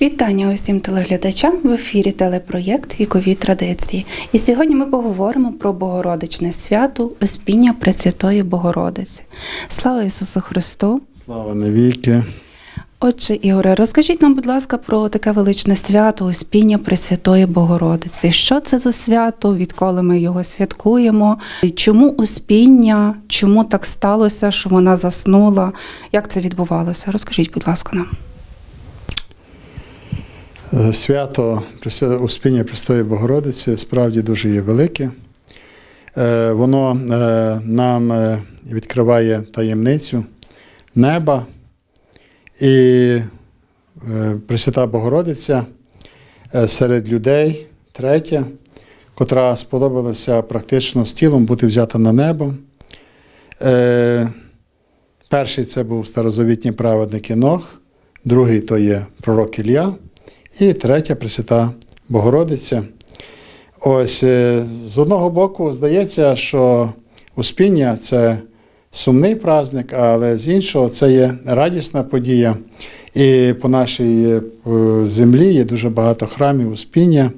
Вітання усім телеглядачам в ефірі телепроєкт Вікові традиції. І сьогодні ми поговоримо про Богородичне свято Успіння Пресвятої Богородиці. Слава Ісусу Христу! Слава навіки. Отче Ігоре, розкажіть нам, будь ласка, про таке величне свято Успіння Пресвятої Богородиці. Що це за свято? Відколи ми його святкуємо? Чому Успіння? Чому так сталося, що вона заснула? Як це відбувалося? Розкажіть, будь ласка, нам. Е, Свято Успіння Престої Богородиці справді дуже є велике. Е, Воно е, нам відкриває таємницю неба. І Пресвята Богородиця серед людей, третя, котра сподобалася практично з тілом бути взята на небо. Перший це був старозавітній праведник Інох, другий то є пророк Ілля, і третя Пресвята Богородиця. Ось е, з одного боку здається, що Успіння це сумний праздник, але з іншого це є радісна подія. І по нашій е, землі є дуже багато храмів Успіння.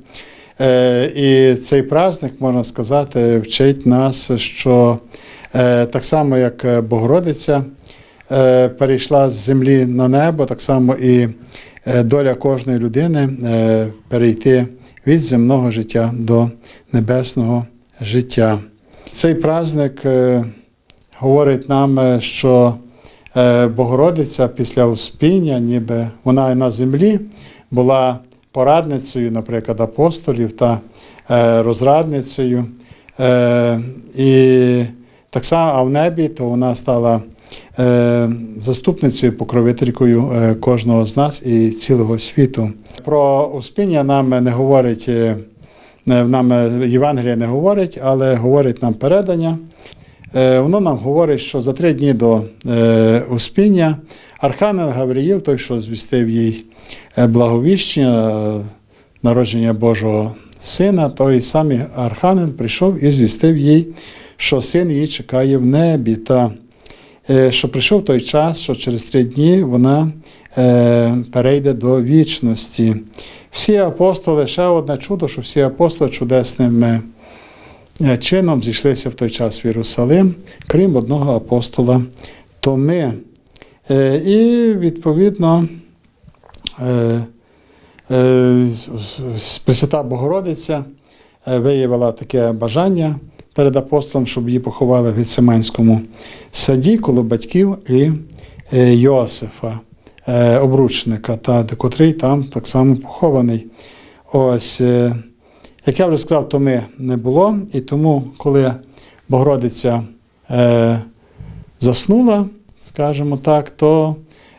Е, І цей праздник, можна сказати, вчить нас, що е, так само, як е, Богородиця е, перейшла з землі на небо, так само і е, доля кожної людини е, перейти від земного життя до небесного життя. Цей праздник е, говорить нам, е, що е, Богородиця після успіння, ніби вона на землі була порадницею, наприклад, апостолів та е, розрадницею. Е, І так само, а в небі, то вона стала е, заступницею, покровителькою е, кожного з нас і цілого світу. Про успіння нам не говорить, е, нам е, Євангелія не говорить, але говорить нам передання. Е, Воно нам говорить, що за три дні до е, Успіння Архангел Гавриїл, той, що звістив їй е, благовіщення, е, народження Божого Сина, той самий Архангел прийшов і звістив їй, що син її чекає в небі. Та е, що прийшов той час, що через три дні вона е, перейде до вічності. Всі апостоли, ще одне чудо, що всі апостоли чудесним е, чином зійшлися в той час в Єрусалим, крім одного апостола Томи. Е, І відповідно е, е, Пресвята Богородиця е, виявила таке бажання перед апостолом, щоб її поховали в Гециманському саді коло батьків і е, Йосифа, е, обручника, та, котрий там так само похований. Ось, е, як я вже сказав, то ми не було, і тому, коли Богородиця заснула, скажімо так, то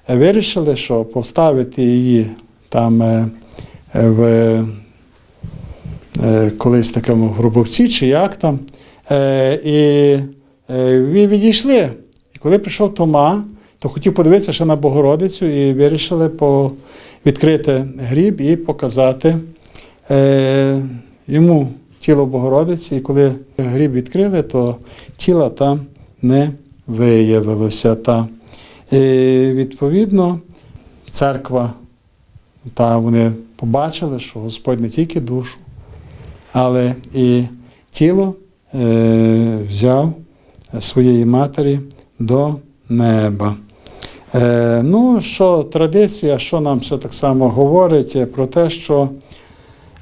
вирішили, що поставити її там в колись такому гробовці чи як там. Е, і е, відійшли. І коли прийшов Тома, то хотів подивитися ще на Богородицю і вирішили відкрити гріб і показати е, йому тіло Богородиці. І коли гріб відкрили, то тіла там не виявилося. Та, і, відповідно, церква, та вони побачили, що Господь не тільки душу, але і тіло взяв своєї матері до неба. Е, ну, що традиція, що нам ще так само говорить е, про те, що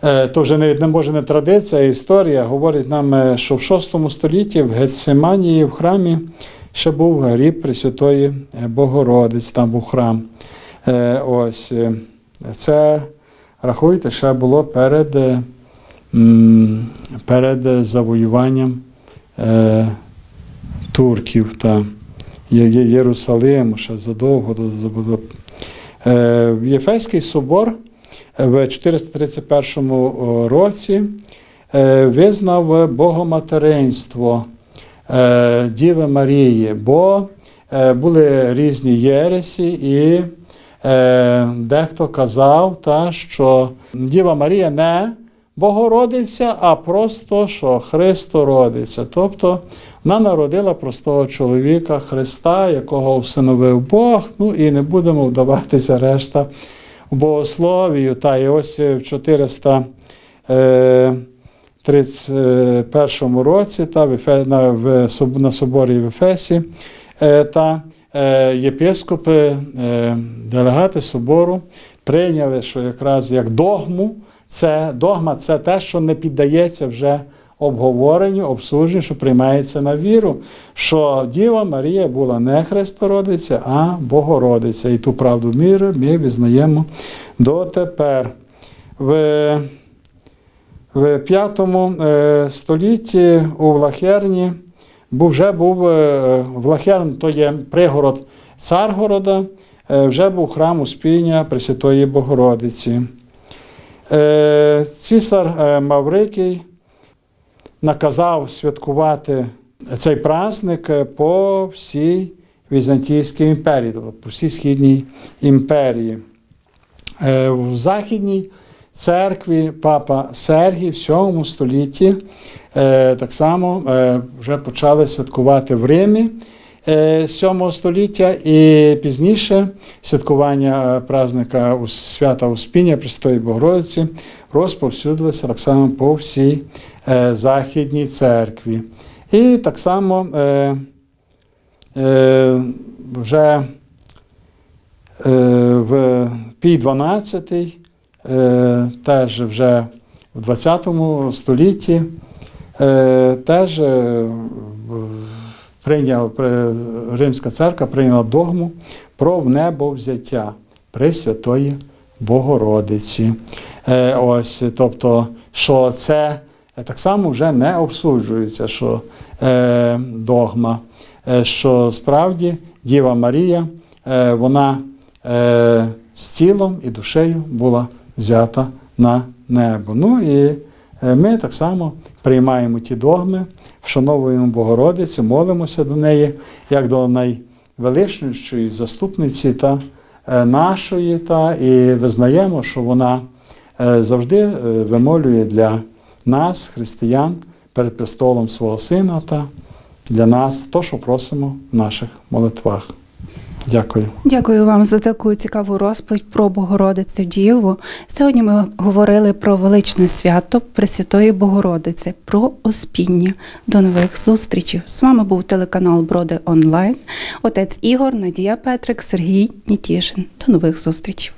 е, то вже не, може не традиція, а історія говорить нам, е, що в VI столітті в Гециманії в храмі ще був гріб Пресвятої е, Богородиць, там був храм. Е, ось, е, це, рахуйте, ще було перед, е, перед завоюванням е, турків та Єрусалиму, ще задовго до Е, Єфеський собор е, в 431 році визнав богоматеринство Діви Марії, бо були різні єресі, і дехто казав, та, що Діва Марія не Богородиця, а просто що Христо родиться. Тобто вона народила простого чоловіка Христа, якого всиновив Бог. Ну і не будемо вдаватися решта у богословію, та і ось в 431 році та в на, в, соборі в Ефесі е, та е, єпископи, е, делегати собору прийняли, що якраз як догму, це догма це те, що не піддається вже обговоренню, обсудженню, що приймається на віру, що Діва Марія була не Христородиця, а Богородиця. І ту правду міри ми визнаємо дотепер. В, в 5 е, столітті у Влахерні вже був е, Влахерн, то є пригород Царгорода, е, вже був храм Успіння Пресвятої Богородиці. Е, Цісар е, Маврикій наказав святкувати цей праздник е, по всій Візантійській імперії, тобто по всій Східній імперії. В Західній церкві папа Сергій в 7 столітті так само вже почали святкувати в Римі 7 століття і пізніше святкування е, праздника свята Успіння Престої Богородиці розповсюдилося так само по всій е, Західній церкві. І так само е, е, вже е, в Пій 12, е, теж вже в 20 столітті, е, теж е, в- прийняв Римська церква прийняла догму про небовзяття Пресвятої Богородиці. Е, ось, тобто, що це е, так само вже не обсуджується, що е, догма, е, що справді Діва Марія, вона з тілом і душею була взята на небо. Ну і ми так само приймаємо ті догми, вшановуємо Богородицю, молимося до неї, як до найвеличнішої заступниці та е, нашої, та, і визнаємо, що вона е, завжди е, вимолює для нас, християн, перед престолом свого Сина та для нас то, що просимо в наших молитвах. Дякую. Дякую вам за таку цікаву розповідь про Богородицю Діву. Сьогодні ми говорили про величне свято Пресвятої Богородиці, про Оспіння. До нових зустрічей. З вами був телеканал Броди Онлайн. Отець Ігор, Надія Петрик, Сергій Нітішин. До нових зустрічей.